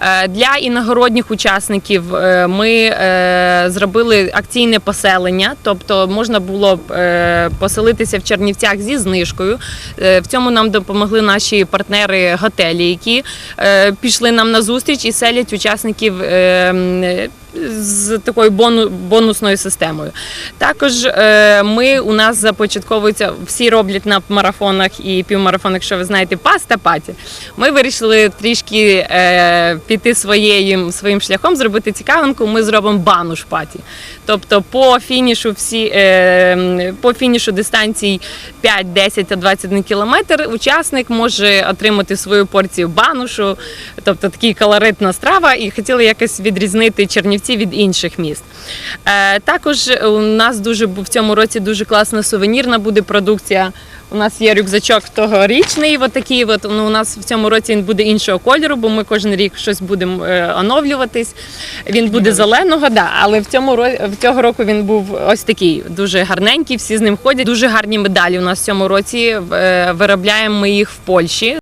Е, Для іногородніх учасників е, ми е, зробили акційне поселення, тобто можна було поселитися в Чернівцях зі знижкою. В цьому нам допомогли наші партнери готелі, які пішли нам на зустріч і селять учасників. З такою бону, бонусною системою. Також е, ми у нас започатковується, всі роблять на марафонах і півмарафонах, якщо ви знаєте, паста паті. Ми вирішили трішки е, піти своєю, своїм шляхом, зробити цікавинку. Ми зробимо бануш паті. Тобто по фінішу всі е, по фінішу дистанцій 5, 10 та 21 кілометр учасник може отримати свою порцію банушу, тобто такий колоритна страва, і хотіли якось відрізнити Чернівці від інших міст. Е, також у нас дуже в цьому році дуже класна сувенірна буде продукція. У нас є рюкзачок тогорічний, от такий. От, ну, у нас в цьому році він буде іншого кольору, бо ми кожен рік щось будемо е, оновлюватись. Він буде зеленого, да, але в цьому в цього року він був ось такий дуже гарненький. Всі з ним ходять. Дуже гарні медалі у нас в цьому році. Е, Виробляємо ми їх в Польщі.